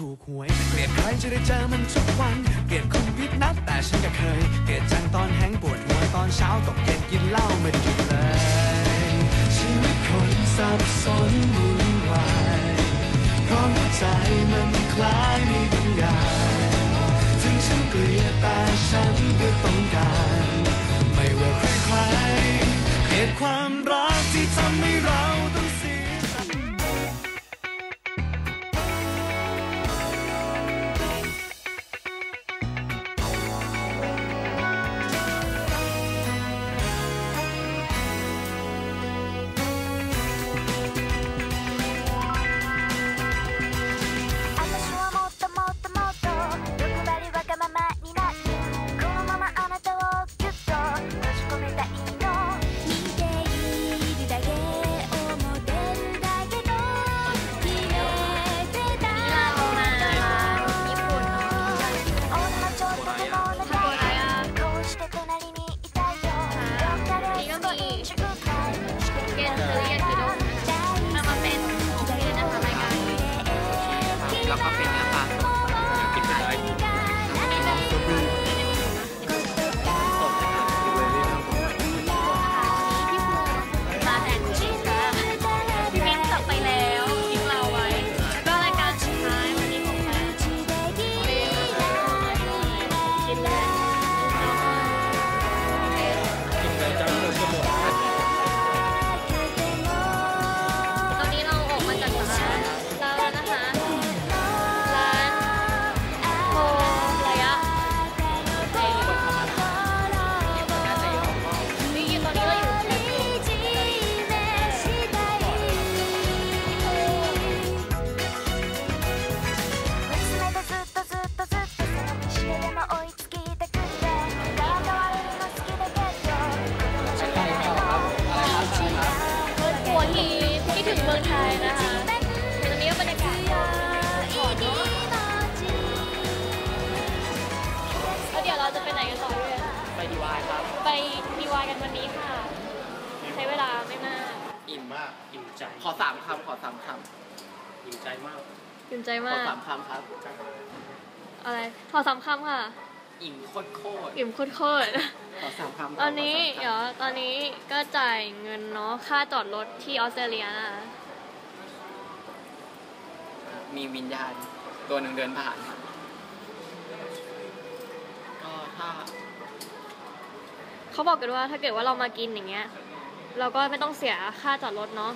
ถูกหวย เกลียดใครจะได้เจอมันทุกวัน เกลียดคนพิษนักแต่ฉันก็เคย เกลียดจังตอนแห้งปวดหัวตอนเช้าตกเย็นกินเหล้าไม่ได้หยุดเลย ชีวิตคนสับสนวุ่นวายเพราะหัวใจมันคล้ายมีบางอย่างถึงฉันเกลียดแต่ฉันก็ต้องการ ไม่ว่าใครใครเกลียดความรักที่ทำให้เรา นคิดถึงเมืองไทยนะคะตอนนี้ก็บรรยากาศขอนเนอะแล้วเดี๋ยวเราจะไปไหนกันต่อเลยไปดีวายครับ ไปดีวายกันวันนี้ค่ะ ใช้เวลาไม่มาก อิ่มมาก อิ่มใจ ขอสามคำขอสามคำอิ่มใจมากตื่นใจขอมากสามคำครับ อะไร ขอสามคำค่ะ อิ่มโคตรโคตรอิ่มโคตรขอสามคำๆตอนนี้เดี๋ยวตอนนี้ก็จ่ายเงินเนาะค่าจอดรถที่ออสเตรเลียนะคะมีวิญญาณตัวหนึ่งเดินผ่าน ก็ถ้า เขาบอกกันว่าถ้าเกิดว่าเรามากินอย่างเงี้ย เราก็ไม่ต้องเสียค่าจอดรถเนาะ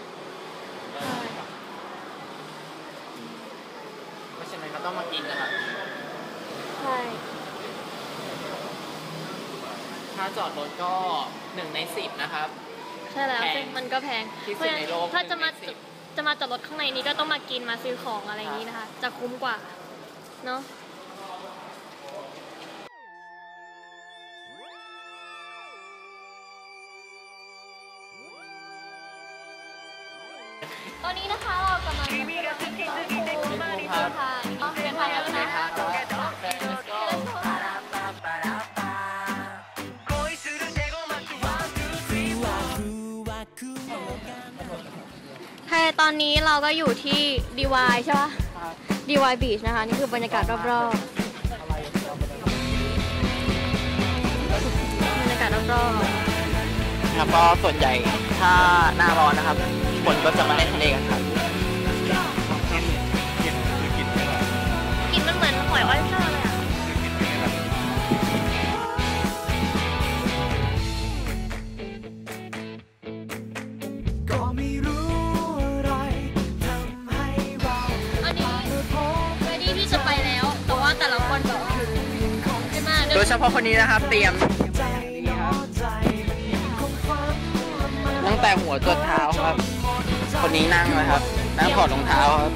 เพราะฉะนั้นก็ต้องมากินนะครับ ใช่ถ้าจอดรถก็หนึ่งในสิบนะครับ ใช่แล้วแพงซึ่งมันก็แพงที่สุดเพราะฉะนั้ในนโลกถ้าจะมาหนึ่งในสิบจะมาจอดรถข้างในนี้ก็ต้องมากินมาซื้อของอะไรอย่างนี้นะคะ จะคุ้มกว่าเนาะ อนนี้เราก็อยู่ที่ดีวายใช่ปะดีวายบีชนะคะ นี่คือบรรยากาศรอบๆบรรยากาศรอบๆ ครับก็ส่วนใหญ่ถ้าหน้าร้อนนะครับคนก็จะมาเล่นทะเลกันครับ ฉพาะคนนี้นะครับ เตรียมนอใจมันยังคงฝันละเมอตั้งแต่หัวจนเท้าครับ คนนี้นั่งนะครับ นั่งถอดรองเท้าครับ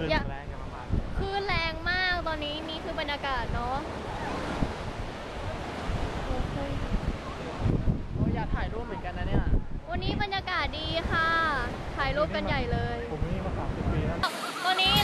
ขึ้นแรงกันมากคลื่นแรงมากตอนนี้นี่คือบรรยากาศเนาะๆโอ้ยอยากถ่ายรูปเหมือนกันนะเนี่ยวันนี้บรรยากาศดีค่ะ ถ่ายรูปกันใหญ่เลย ผมนี่มาสามสิบปีแล้ว ตอนนี้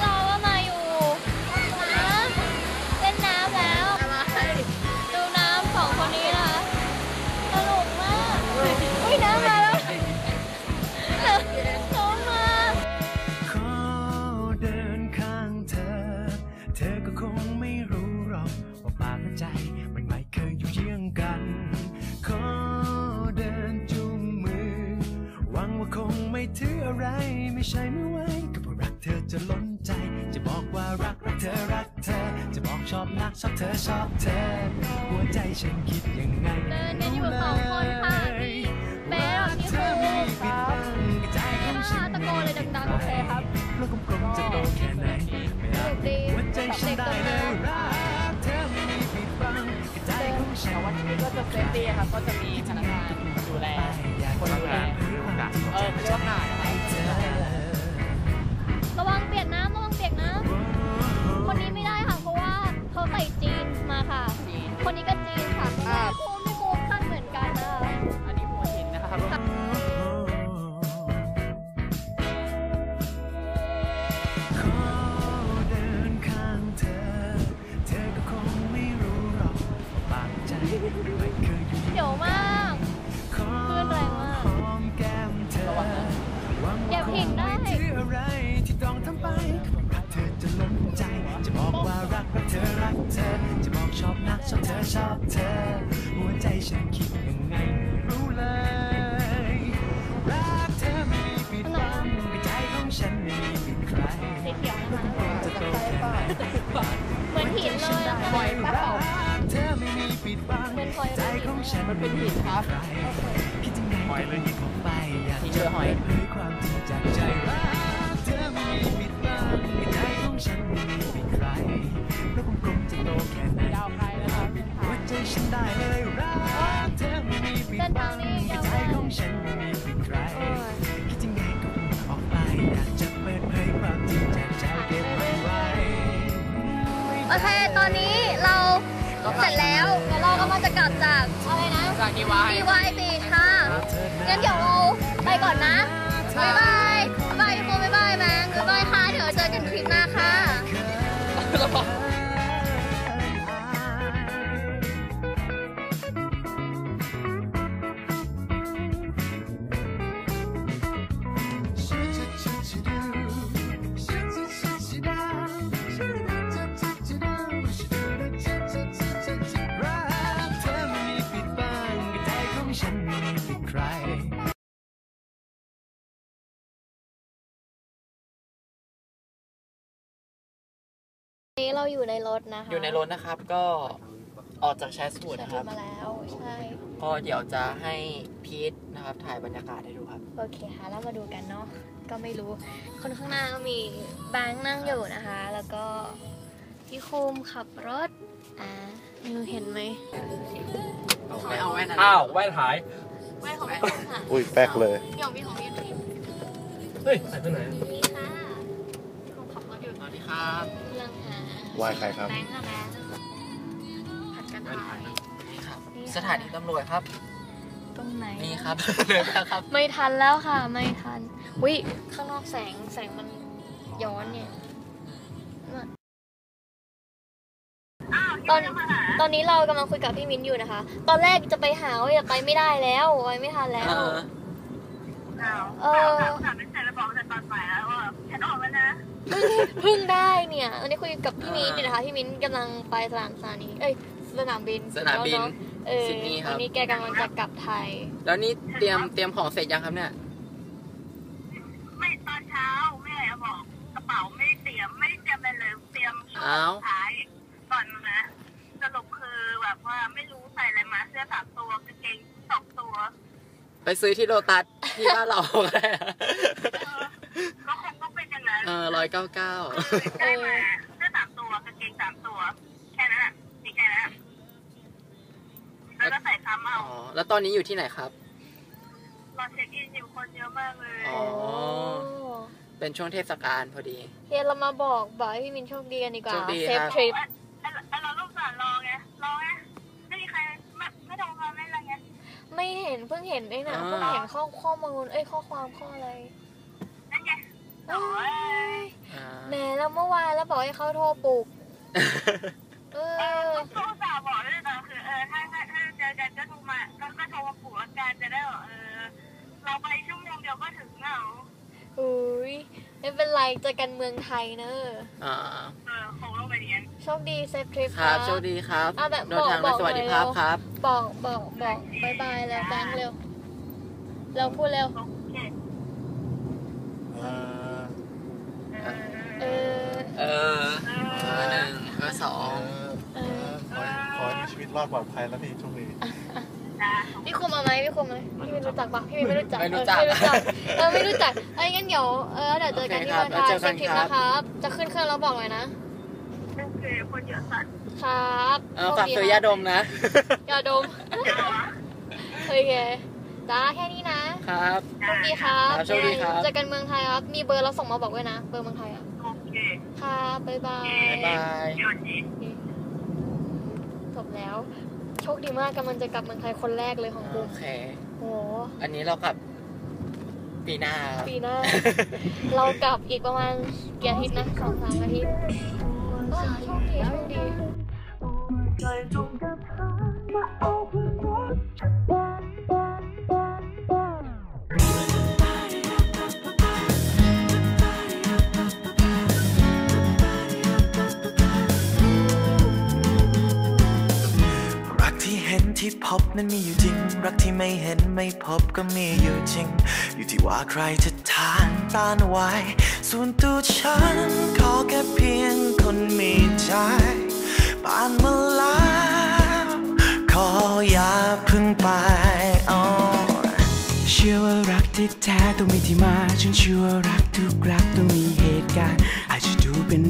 ชอบนักชอบเธอชอบเธอ หัวใจฉันคิดยังไงเดินกันอยู่สองคนค่ะพี่เป๊ะกับพี่ภูมิครับตะโกนเลยดังๆโอเคครับแล้วกลมๆจะโตแค่ไหนไม่อาจดีหัวใจฉันได้เลยรักเธอไม่มีปิดบังกระใจของฉันวันนี้ก็จะเซฟตี้ครับก็จะมีพนักงานดูแลคนดูแลเออเขาเรียกว่ากาดน ชอบเธอชอบเธอ หัวใจฉันคิดยังไงไม่รู้เลย รักเธอไม่มีปิดบังในใจของฉันไม่มีปิดใครสีเขียวนะคะจะโตแค่ไหนเหมือนหินเลยอะค่ะรักเธอไม่มีปิดบังเหมือนหอยใจของฉันมันเป็นหินครับใครคิดยังไงก็ไม่ยิงเข้าไปอยากหินจะเรือหอยเปิดเผยความจริงจากใจรักเธอไม่มีปิดบังในใจของฉันไม่มีปิดใครแล้วกลมๆจะโตแค่ไหน ดาวไทยนะครับหัว ใจฉันได้เลยรักเธอไม่มีปิดเส้นบัทางงนี้ในยาวใจมากของฉันไม่มีปิดใครคิดยังไงก็พูดออกไปอยากจะเปิดเผยความจริงจากใจเก็บมันไว้โอเค ตอนนี้เราเสร็จแล้วเดี๋ยวเรากำลังจะกลับจากอะไรนะ จากดีวาย DY Beach ค่ะงั้นเดี๋ยวเราไปก่อนนะ บ๊ายบายบ๊ายบายทุกคนบ๊าย เราอยู่ในรถนะคะอยู่ในรถนะครับก็ออกจากแชสบูดใช่นะครับ มาแล้วใช่ก็เดี๋ยวจะให้พีทนะครับถ่ายบรรยากาศให้ดูครับ โอเคค่ะเรามาดูกันเนาะก็ไม่รู้ คนข้างหน้าก็มีแบงค์นั่งอยู่นะคะ แล้วก็พี่คุมขับรถอ่านิวเห็นไหมไม่เอาแว่นนะอ้าวแว่นหายไม่ของพี่คุมค่ะอุ้ยแป๊กเลยพี่ของพี่ของพี่ทีเฮ้ยหายไปไหนนี่ค่ะพี่คุมขับรถอยู่สวัสดีครับ เรื่องหาไหว้ใครครับแบงค์ค่ะแบงค์ผัดกันถ่ายนี่ครับนี่ค่ะสถานีตำรวจครับ ตรงไหน นี่ครับเลยนะครับ ไม่ทันแล้วค่ะ ไม่ทันวิข้างนอกแสงแสงมันย้อนเนี่ย ตอนตอนนี้เรากำลังคุยกับพี่มิ้นอยู่นะคะ ตอนแรกจะไปหาว่าจะไปไม่ได้แล้วไปไม่ทันแล้ว เออ เออถามไม่เสร็จแล้วบอกแต่ตอนบ่ายแล้วว่าฉันออกแล้วนะ เพิ่งเพิ่งได้เนี่ยตอนนี้คุยกับพี่มิ้นอยู่นะคะพี่มิ้นกำลังไปสนามสถานีเอ้ยสนามบินสนามบิน แล้วเอะเออซิดนีย์ครับ วันนี้แกกำลังจะกลับไทย แล้วนี่เตรียมเตรียมของเสร็จยังครับเนี่ย ไม่ตอนเช้าแม่บอกกระเป๋าไม่ได้เตรียมไม่ได้เตรียมอะไรเลยเตรียมช่วอ้าวงท้ายก่อนนะสรุปคือแบบว่าไม่รู้ใส่อะไรมาเสื้อสามตัวกางเกงสองตัวไปซื้อที่โลตัสที่บ้านเราก็ได้ก็คงต้องเป็นอย่างนั้น เออร้อยเก้าเก้าได้มาเสื้อสามตัวกางเกงสามตัว แค่นั้นอะมีแค่นั้นอะแล้วก็ใส่ซ้ำอ๋เอาอแล้วตอนนี้อยู่ที่ไหนครับ รอเช็คอินอยู่คนเยอะมากเลยอ๋อ เป็นช่วงเทศกาลพอดี เฮียเรามาบอกบอกให้พี่มินโชคดีกันดีกว่าโชคดีเซฟครับ ทริปไอ้ไอ้เราลูกสาวรอไงรอไงไม่มีใครไม่ไม่ต้องรอไม่อะไรไงไม่เห็นนเพิ่งเห็นไอ้น่ะอ่า เพิ่งเห็นข้อข้อมูลเอ้ยข้อความข้ออะไร แหมแล้วเมื่อวานแล้วบอกให้เขาโทรปลุก เอเอออก็อุตส่าห์บอกด้วยนะคือเออถ้าถ้าถ้าเจอกันก็โทรมาก็ก็โทรมาปลุกอาการจะได้บอกเออเราไปชั่วโมงเดียวก็ถึงแล้วอุ้ยไม่เป็นไรเจอกันเมืองไทยเนอะอ่าเออคงต้องไปเรียนโชคดีเซฟทริปครับโชคดีครับเอาแบบเดินทางบโดอยกสวัสดิบอกหน่อยภาพเร็วครับ บอกบอกบอกบายบายแล้วแบงค์เร็ว เร็วพูดเร็ว โอเค เอ่อ เอ อเออเออเออหนึ่งเออสองเออขอให้ขอให้มีชีวิตรอดปลอดภัยแล้วพี่โชคดีจ้พี่คุมมาไหมพี่คุมไหมพี่ไม่รู้จักปะพี่ไม่รู้จักไม่รู้จักเออไม่รู้จักเออไม่รู้จักเอ้ยงั้นเดี๋ยวเออเดี๋ยวเจอกันที่เมืองไทครับยเซฟทริปแล้วเจอกันครันะครับจะขึ้นเครื่องแล้วบอกเลยนะโอเคคนเยอะสัตว์ครับเออฝากซื้อยาดมนะ ยาดมโอเคจ้าแค่นี้นะครับ โชคดีครับครับโชคดีครับ เจอกันเมืองไทยครับมีเบอร์เราส่งมาบอกด้วยนะ เบอร์เมืองไทยอะ คครับบ๊ายบายบ๊ายบายเดี๋ยวนี้จบแล้ว โชคดีมากกำลังจะกลับเมืองไทยคนแรกเลยของโอกูเคโอ้อันนี้เรากลับ ปีหน้าครับปีหน้า เรากลับอีกประมาณกี่อาทิตย์นะสองสามอาทิตย์โอ้โชคดีโชคดี ที่พบนั้นมีอยู่จริง รักที่ไม่เห็นไม่พบก็มีอยู่จริง อยู่ที่ว่าใครจะทานต้านไว้ ส่วนตัวฉันขอแค่เพียงคนมีใจผ่านมาแล้วขออย่าพึ่งไปอ๋อเชื่อว่ารักที่แท้ต้องมีที่มา ฉันเชื่อว่ารักทุกรักต้องมีเหตุการณ์อาจจะดูเป็น